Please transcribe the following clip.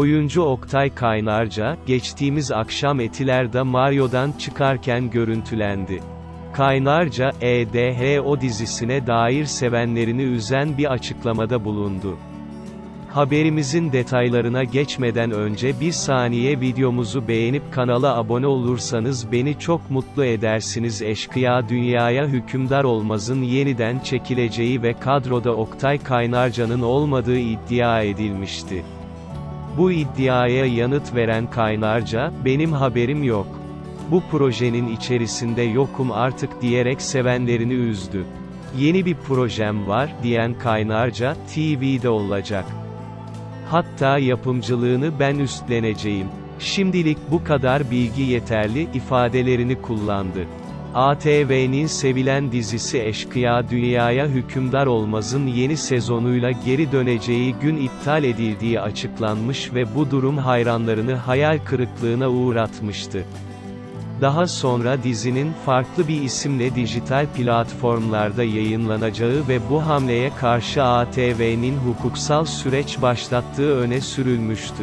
Oyuncu Oktay Kaynarca, geçtiğimiz akşam Etiler'de Mario'dan çıkarken görüntülendi. Kaynarca, EDHO dizisine dair sevenlerini üzen bir açıklamada bulundu. Haberimizin detaylarına geçmeden önce bir saniye videomuzu beğenip kanala abone olursanız beni çok mutlu edersiniz. Eşkıya Dünyaya Hükümdar Olmaz'ın yeniden çekileceği ve kadroda Oktay Kaynarca'nın olmadığı iddia edilmişti. Bu iddiaya yanıt veren Kaynarca, benim haberim yok. Bu projenin içerisinde yokum artık diyerek sevenlerini üzdü. Yeni bir projem var, diyen Kaynarca, TV'de olacak. Hatta yapımcılığını ben üstleneceğim. Şimdilik bu kadar bilgi yeterli ifadelerini kullandı. ATV'nin sevilen dizisi Eşkıya Dünyaya Hükümdar Olmaz'ın yeni sezonuyla geri döneceği gün iptal edildiği açıklanmış ve bu durum hayranlarını hayal kırıklığına uğratmıştı. Daha sonra dizinin farklı bir isimle dijital platformlarda yayınlanacağı ve bu hamleye karşı ATV'nin hukuksal süreç başlattığı öne sürülmüştü.